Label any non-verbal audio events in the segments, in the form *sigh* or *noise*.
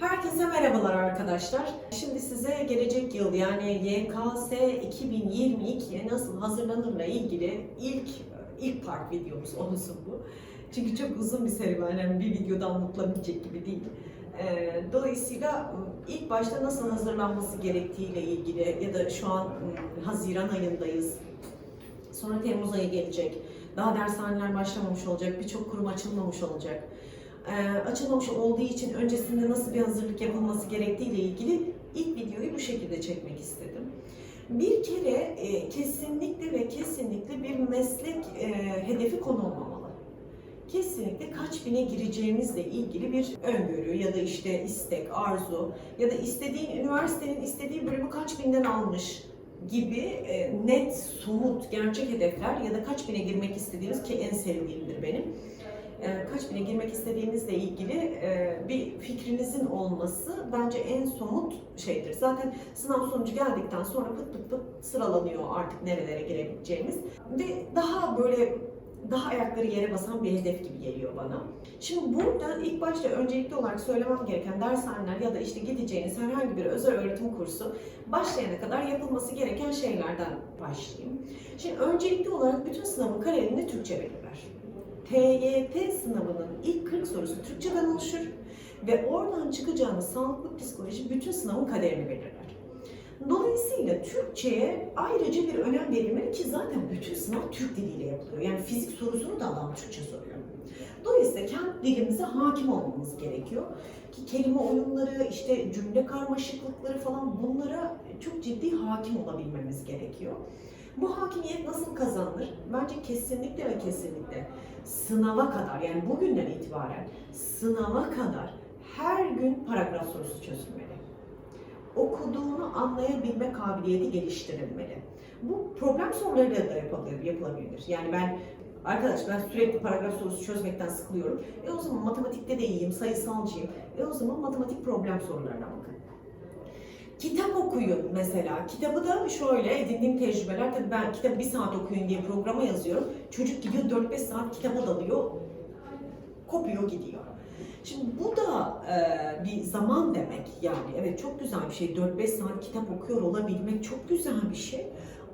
Herkese merhabalar arkadaşlar. Şimdi size gelecek yıl yani YKS 2022'ye nasıl hazırlanırla ilgili ilk ilk part videomuz olsun bu. Çünkü çok uzun bir serüven, yani bir videoda anlatılabilecek gibi değil. Ee, Dolayısıyla ilk başta nasıl hazırlanması gerektiğiyle ilgili ya da şu an ım, Haziran ayındayız. Sonra Temmuz ayı gelecek. Daha dershaneler başlamamış olacak, birçok kurum açılmamış olacak. Ee, açılmamış olduğu için öncesinde nasıl bir hazırlık yapılması gerektiği ile ilgili ilk videoyu bu şekilde çekmek istedim. Bir kere e, kesinlikle ve kesinlikle bir meslek e, hedefi konulmamalı. Kesinlikle kaç bine gireceğimizle ilgili bir öngörü ya da işte istek, arzu ya da istediğin üniversitenin istediği bölümü kaç binden almış gibi e, net, somut, gerçek hedefler ya da kaç bine girmek istediğimiz ki en sevdiğimdir benim e, kaç bine girmek istediğinizle ilgili e, bir fikrinizin olması bence en somut şeydir. Zaten sınav sonucu geldikten sonra pıt pıt pıt sıralanıyor artık nerelere girebileceğimiz ve daha böyle daha ayakları yere basan bir hedef gibi geliyor bana. Şimdi burada ilk başta öncelikli olarak söylemem gereken dershaneler ya da işte gideceğiniz herhangi bir özel öğretim kursu başlayana kadar yapılması gereken şeylerden başlayayım. Şimdi öncelikli olarak bütün sınavın karelerini Türkçe belirler. TYT sınavının ilk 40 sorusu Türkçeden oluşur ve oradan çıkacağınız sağlıklı psikoloji bütün sınavın kaderini belirler. Dolayısıyla Türkçe'ye ayrıca bir önem verilmeli ki zaten bütün sınav Türk diliyle yapılıyor. Yani fizik sorusunu da adam Türkçe soruyor. Dolayısıyla kendi dilimize hakim olmamız gerekiyor. Ki kelime oyunları, işte cümle karmaşıklıkları falan bunlara çok ciddi hakim olabilmemiz gerekiyor. Bu hakimiyet nasıl kazanılır? Bence kesinlikle ve kesinlikle sınava kadar yani bugünden itibaren sınava kadar her gün paragraf sorusu çözülmeli. Okuduğunu anlayabilme kabiliyeti geliştirilmeli. Bu problem sorularıyla da yapılabilir. Yani ben Arkadaş ben sürekli paragraf sorusu çözmekten sıkılıyorum. E o zaman matematikte de iyiyim, sayısalcıyım. E o zaman matematik problem sorularına bakın. Kitap okuyun mesela. Kitabı da şöyle edindiğim tecrübeler. Tabii ben kitabı bir saat okuyun diye programa yazıyorum. Çocuk gidiyor 4-5 saat kitaba dalıyor. Kopuyor gidiyor. Şimdi bu da e, bir zaman demek yani. Evet çok güzel bir şey. 4-5 saat kitap okuyor olabilmek çok güzel bir şey.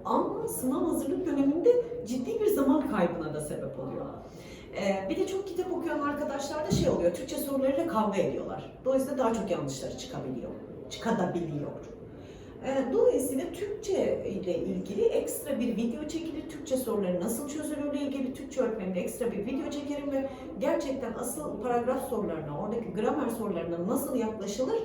Ama sınav hazırlık döneminde ciddi bir zaman kaybına da sebep oluyor. Ee, bir de çok kitap okuyan arkadaşlar da şey oluyor, Türkçe sorularıyla kavga ediyorlar. Dolayısıyla daha çok yanlışları çıkabiliyor, çıkabiliyor. Ee, dolayısıyla Türkçe ile ilgili ekstra bir video çekilir. Türkçe soruları nasıl çözülür ile ilgili Türkçe öğretmenimle ekstra bir video çekerim ve gerçekten asıl paragraf sorularına, oradaki gramer sorularına nasıl yaklaşılır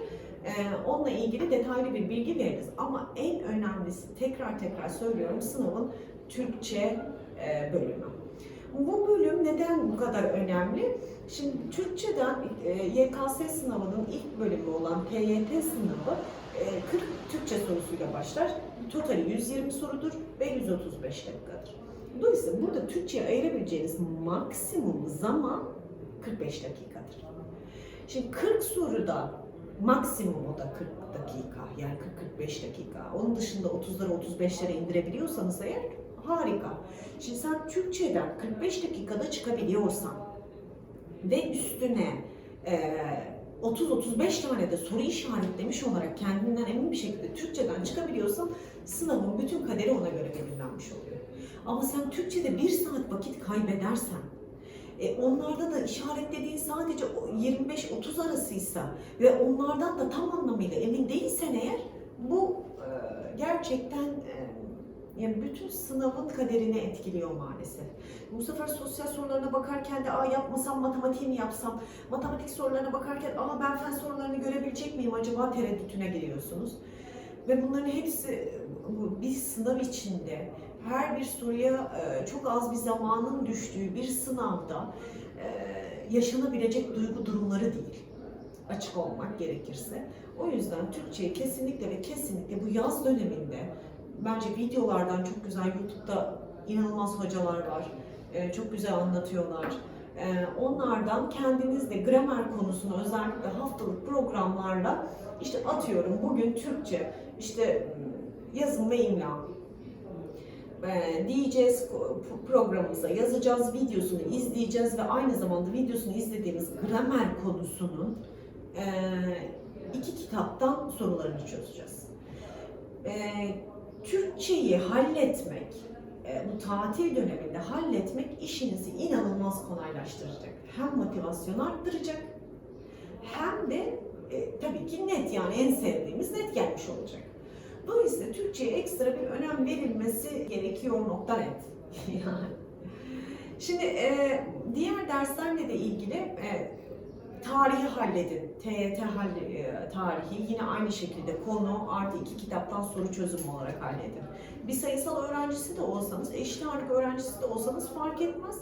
ee, onunla ilgili detaylı bir bilgi veririz. Ama en önemlisi tekrar tekrar söylüyorum sınavın Türkçe e, bölümü. Bu bölüm neden bu kadar önemli? Şimdi Türkçeden e, YKS sınavının ilk bölümü olan TYT sınavı e, 40 Türkçe sorusuyla başlar. Totali 120 sorudur ve 135 dakikadır. Dolayısıyla burada Türkçe'ye ayırabileceğiniz maksimum zaman 45 dakikadır. Şimdi 40 soruda maksimum o da 40 dakika yani 40-45 dakika. Onun dışında 30'lara 35'lere indirebiliyorsanız eğer harika. Şimdi sen Türkçeden 45 dakikada çıkabiliyorsan ve üstüne e, 30-35 tane de soru işaretlemiş olarak kendinden emin bir şekilde Türkçeden çıkabiliyorsan sınavın bütün kaderi ona göre belirlenmiş oluyor. Ama sen Türkçede bir saat vakit kaybedersen e, onlarda da işaretlediğin sadece 25-30 arasıysa ve onlardan da tam anlamıyla emin değilsen eğer bu e, gerçekten e, yani bütün sınavın kaderini etkiliyor maalesef. Bu sefer sosyal sorularına bakarken de aa yapmasam matematiği mi yapsam, matematik sorularına bakarken aa ben fen sorularını görebilecek miyim acaba tereddütüne giriyorsunuz. Ve bunların hepsi bir sınav içinde her bir soruya e, çok az bir zamanın düştüğü bir sınavda e, yaşanabilecek duygu durumları değil. Açık olmak gerekirse. O yüzden Türkçeyi kesinlikle ve kesinlikle bu yaz döneminde bence videolardan çok güzel YouTube'da inanılmaz hocalar var. E, çok güzel anlatıyorlar. Onlardan kendiniz de gramer konusunu özellikle haftalık programlarla işte atıyorum bugün Türkçe işte yazım ve imla e, diyeceğiz programımıza yazacağız, videosunu izleyeceğiz ve aynı zamanda videosunu izlediğimiz gramer konusunun e, kitaptan sorularını çözeceğiz. Türkçeyi halletmek, e, bu tatil döneminde halletmek işinizi inanılmaz kolaylaştıracak. Hem motivasyon arttıracak hem de e, tabii ki net yani en sevdiğimiz net gelmiş olacak. Dolayısıyla Türkçe'ye ekstra bir önem verilmesi gerekiyor nokta net. *laughs* Şimdi e, diğer derslerle de ilgili e, tarihi halledin. TYT halle- e, tarihi yine aynı şekilde konu artı iki kitaptan soru çözümü olarak halledin. Bir sayısal öğrencisi de olsanız, eşit ağırlık öğrencisi de olsanız fark etmez.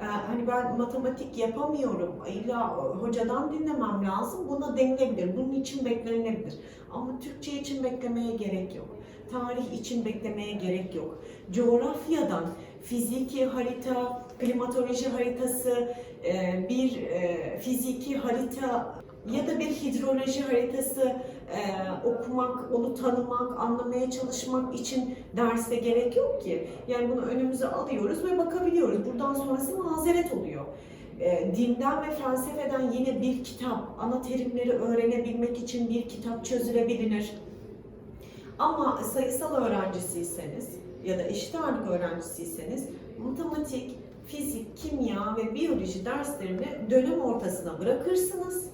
Ee, hani ben matematik yapamıyorum, illa hocadan dinlemem lazım, buna denilebilir, bunun için beklenilebilir. Ama Türkçe için beklemeye gerek yok. Tarih için beklemeye gerek yok. Coğrafyadan fiziki harita, klimatoloji haritası, e, bir e, fiziki harita ya da bir hidroloji haritası e, okumak, onu tanımak, anlamaya çalışmak için derste gerek yok ki. Yani bunu önümüze alıyoruz ve bakabiliyoruz. Buradan sonrası mazeret oluyor. Dinden ve felsefeden yine bir kitap, ana terimleri öğrenebilmek için bir kitap çözülebilir. Ama sayısal öğrencisiyseniz ya da eşit ağırlık öğrencisiyseniz matematik, fizik, kimya ve biyoloji derslerini dönem ortasına bırakırsınız.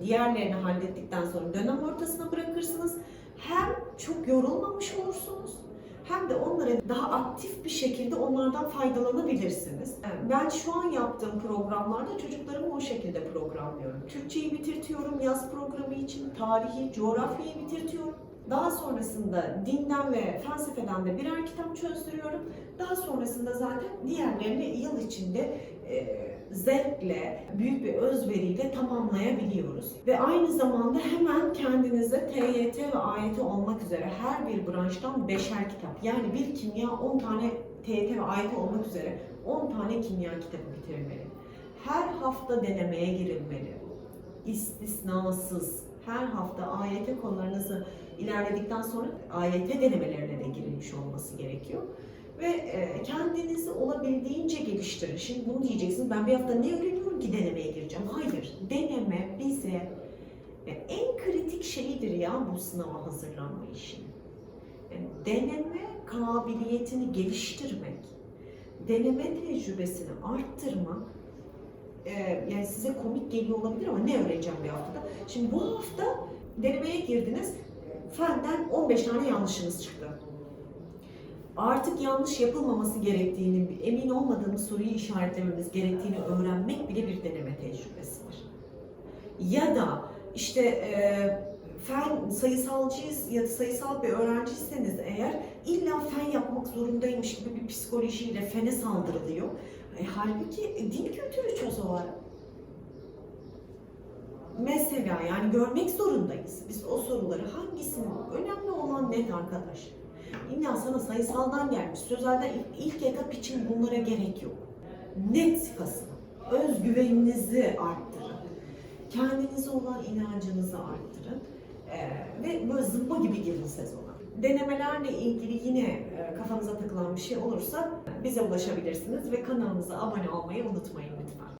Diğerlerini hallettikten sonra dönem ortasına bırakırsınız. Hem çok yorulmamış olursunuz hem de onlara daha aktif bir şekilde onlardan faydalanabilirsiniz. Ben şu an yaptığım programlarda çocuklarımı o şekilde programlıyorum. Türkçeyi bitirtiyorum yaz programı için, tarihi, coğrafyayı bitirtiyorum. Daha sonrasında dinden ve felsefeden de birer kitap çözdürüyorum. Daha sonrasında zaten diğerlerini yıl içinde e, zevkle, büyük bir özveriyle tamamlayabiliyoruz. Ve aynı zamanda hemen kendinize TYT ve AYT olmak üzere her bir branştan beşer kitap. Yani bir kimya 10 tane TYT ve AYT olmak üzere 10 tane kimya kitabı bitirilmeli. Her hafta denemeye girilmeli. İstisnasız her hafta AYT konularınızı ilerledikten sonra AYT denemelerine de girilmiş olması gerekiyor. Ve e, kendinizi olabildiğince geliştirin. Şimdi bunu diyeceksiniz, ben bir hafta ne öğreniyorum ki denemeye gireceğim? Hayır, deneme bize e, en kritik şeyidir ya bu sınava hazırlanma işi. Yani deneme kabiliyetini geliştirmek, deneme tecrübesini arttırmak, e, yani size komik geliyor olabilir ama ne öğreneceğim bir haftada? Şimdi bu hafta denemeye girdiniz, fenden 15 tane yanlışınız çıktı artık yanlış yapılmaması gerektiğini, emin olmadığımız soruyu işaretlememiz gerektiğini öğrenmek bile bir deneme tecrübesidir. Ya da işte e, fen sayısalcıyız ya da sayısal bir öğrenciyseniz eğer illa fen yapmak zorundaymış gibi bir psikolojiyle fene saldırılıyor. E, halbuki din kültürü çöz o ara. Mesela yani görmek zorundayız. Biz o soruları hangisinin önemli olan net arkadaş. İlla sana sayısaldan gelmiş. Sözelden ilk, ilk etap için bunlara gerek yok. Net kasın. Özgüveninizi arttırın. Kendinize olan inancınızı arttırın. Ee, ve böyle zımba gibi girin sezona. Denemelerle ilgili yine e, kafanıza takılan bir şey olursa bize ulaşabilirsiniz ve kanalımıza abone olmayı unutmayın lütfen.